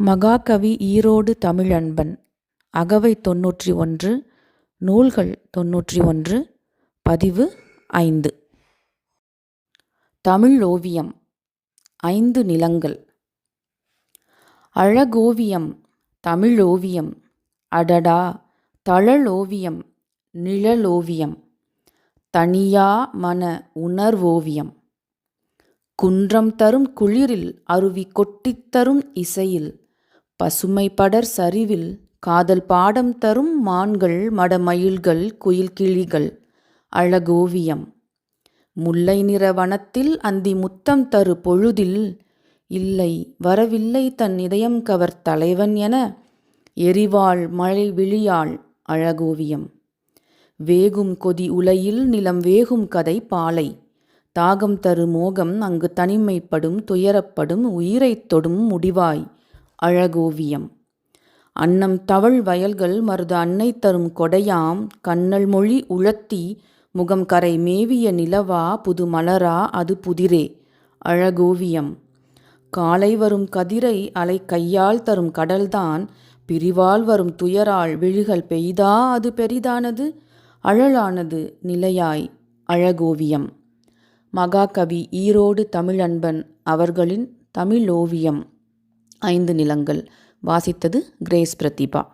மகாகவி ஈரோடு தமிழன்பன் அகவை தொன்னூற்றி ஒன்று நூல்கள் தொன்னூற்றி ஒன்று பதிவு ஐந்து. தமிழ் ஓவியம் ஐந்து நிலங்கள். அழகோவியம் தமிழோவியம் அடடா தழலோவியம் நிழலோவியம் தனியா மன உணர்வோவியம் குன்றம் தரும் குளிரில் அருவி கொட்டித்தரும் இசையில் பசுமை படர் சரிவில் காதல் பாடம் தரும் மான்கள் மடமயில்கள் குயில் கிளிகள் அழகோவியம். முல்லை நிற வனத்தில் அந்தி முத்தம் தரு பொழுதில் இல்லை வரவில்லை தன் இதயம் கவர் தலைவன் என எரிவாள் மழை விழியாள் அழகோவியம். வேகும் கொதி உலையில் நிலம் வேகும் கதை பாலை. தாகம் தரு மோகம் அங்கு தனிமைப்படும் துயரப்படும் உயிரைத் தொடும் முடிவாய். அழகோவியம். அன்னம் தவழ் வயல்கள் மருது அன்னை தரும் கொடையாம் கண்ணல் மொழி உழத்தி முகம் கரை மேவிய நிலவா புது மலரா அது புதிரே. அழகோவியம். காலை வரும் கதிரை அலை கையால் தரும் கடல்தான் பிரிவால் வரும் துயரால் விழிகள் பெய்தா அது பெரிதானது? அழலானது நிலையாய் அழகோவியம். மகாகவி ஈரோடு தமிழன்பன் அவர்களின் தமிழோவியம். ஐந்து நிலங்கள். வாசித்தது கிரேஸ் பிரதீபா.